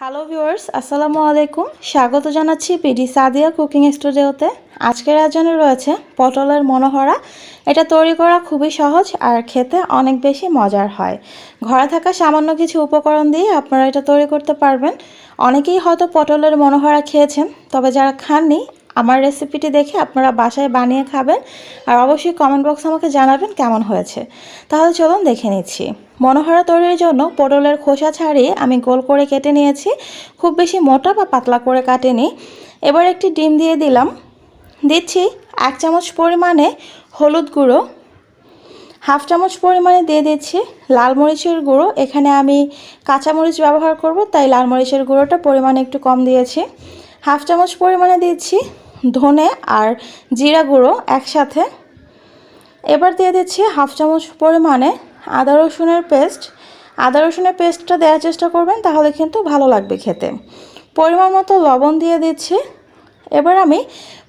Hello viewers আসসালামু আলাইকুম স্বাগত জানাচ্ছি পিডি সাদিয়া কুকিং স্টুডিওতে আজকের আয়োজনে রয়েছে পটলের মনোহরা। এটা তৈরি করা খুবই সহজ আর খেতে অনেক বেশি মজার হয়। ঘরে থাকা সামান্য কিছু উপকরণ দিয়ে আপনারা এটা তৈরি করতে পারবেন। অনেকেই হয়তো পটলের মনোহরা খেয়েছেন, তবে যারা খাননি আমার রেসিপিটি দেখে আপনারা বাসায় বানিয়ে খাবেন আর অবশ্যই কমেন্ট বক্সে আমাকে জানাবেন কেমন হয়েছে। তাহলে চলুন দেখে নিচ্ছি। মনোহরা তৈরির জন্য পটলের খোসা ছাড়িয়ে আমি গোল করে কেটে নিয়েছি। খুব বেশি মোটা বা পাতলা করে কাটেনি। এবার একটি ডিম দিয়ে দিলাম। দিচ্ছি এক চামচ পরিমাণে হলুদ গুঁড়ো। হাফ চামচ পরিমাণে দিয়ে দিচ্ছি লাল মরিচের গুঁড়ো। এখানে আমি কাঁচা মরিচ ব্যবহার করব, তাই লাল মরিচের গুঁড়োটা পরিমাণে একটু কম দিয়েছি। হাফ চামচ পরিমাণে দিচ্ছি ধনে আর জিরা গুঁড়ো একসাথে। এবার দিয়ে দিচ্ছি হাফ চামচ পরিমাণে আদা রসুনের পেস্ট। আদা রসুনের পেস্টটা দেওয়ার চেষ্টা করবেন, তাহলে কিন্তু ভালো লাগবে খেতে। পরিমাণ মতো লবণ দিয়ে দিচ্ছি। এবার আমি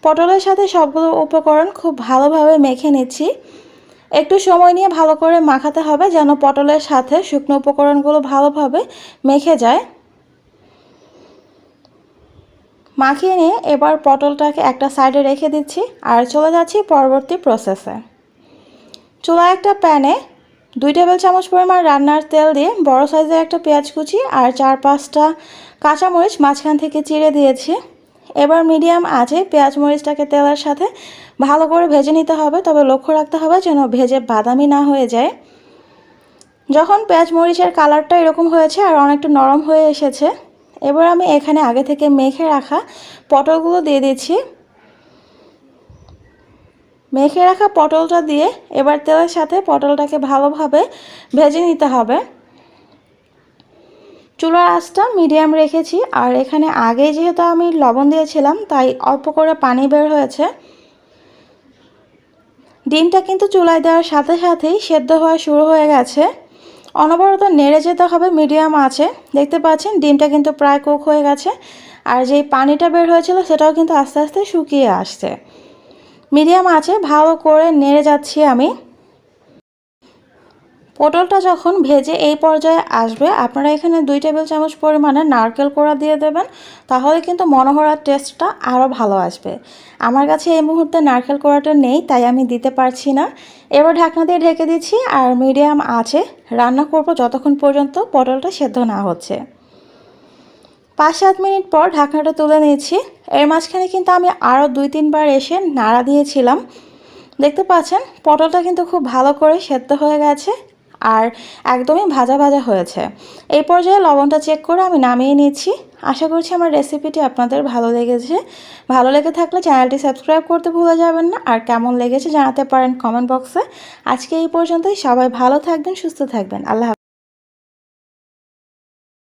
পটলের সাথে সবগুলো উপকরণ খুব ভালোভাবে মেখে নিচ্ছি। একটু সময় নিয়ে ভালো করে মাখাতে হবে, যেন পটলের সাথে শুকনো উপকরণগুলো ভালোভাবে মেখে যায়। মাখিয়ে নিয়ে এবার পটলটাকে একটা সাইডে রেখে দিচ্ছি আর চলে যাচ্ছি পরবর্তী প্রসেসে চুলা একটা প্যানে দুই টেবিল চামচ পরিমাণ রান্নার তেল দিয়ে বড় সাইজের একটা পেঁয়াজ কুচি আর চার পাঁচটা কাঁচামরিচ মাঝখান থেকে চিড়ে দিয়েছি। এবার মিডিয়াম আছে পেঁয়াজ মরিচটাকে তেলের সাথে ভালো করে ভেজে নিতে হবে, তবে লক্ষ্য রাখতে হবে যেন ভেজে বাদামি না হয়ে যায়। যখন পেঁয়াজ মরিচের কালারটা এরকম হয়েছে আর অনেকটা নরম হয়ে এসেছে এবার আমি এখানে আগে থেকে মেখে রাখা পটলগুলো দিয়ে দিয়েছি মেখে রাখা পটলটা দিয়ে এবার তেলের সাথে পটলটাকে ভালোভাবে ভেজে নিতে হবে। চুলার আঁচটা মিডিয়াম রেখেছি আর এখানে আগে যেহেতু আমি লবণ দিয়েছিলাম, তাই অল্প করে পানি বের হয়েছে। ডিমটা কিন্তু চুলায় দেওয়ার সাথে সাথেই সেদ্ধ হওয়া শুরু হয়ে গেছে। অনবরত নেড়ে যেতে হবে, মিডিয়াম আছে। দেখতে পাচ্ছেন, ডিমটা কিন্তু প্রায় কোক হয়ে গেছে। আর যেই পানিটা বের হয়েছিল, সেটাও কিন্তু আস্তে আস্তে শুকিয়ে আসছে। মিডিয়াম আছে, ভালো করে নেড়ে যাচ্ছি আমি। পটলটা যখন ভেজে এই পর্যায়ে আসবে, আপনারা এখানে দুই টেবিল চামচ পরিমাণে নারকেল কোড়া দিয়ে দেবেন, তাহলে কিন্তু মনোহরার টেস্টটা আরও ভালো আসবে। আমার কাছে এই মুহূর্তে নারকেল কোড়াটা নেই, তাই আমি দিতে পারছি না। এবার ঢাকনা দিয়ে ঢেকে দিচ্ছি, আর মিডিয়াম আছে রান্না করব যতক্ষণ পর্যন্ত পটলটা সেদ্ধ না হচ্ছে। পাঁচ সাত মিনিট পর ঢাকনাটা তুলে নিয়েছি এর মাঝখানে কিন্তু আমি আরও দুই তিনবার এসে নাড়া দিয়েছিলাম। দেখতে পাচ্ছেন, পটলটা কিন্তু খুব ভালো করে সেদ্ধ হয়ে গেছে। আর একদমই ভাজা ভাজা হয়েছে। এই পর্যায়ে লবণটা চেক করে আমি নামিয়ে নিচ্ছি। আশা করছি আমার রেসিপিটি আপনাদের ভালো লেগেছে। ভালো লেগে থাকলে চ্যানেলটি সাবস্ক্রাইব করতে ভুলে যাবেন না। আর কেমন লেগেছে জানাতে পারেন কমেন্ট বক্সে আজকে এই পর্যন্তই। সবাই ভালো থাকবেন, সুস্থ থাকবেন। আল্লাহ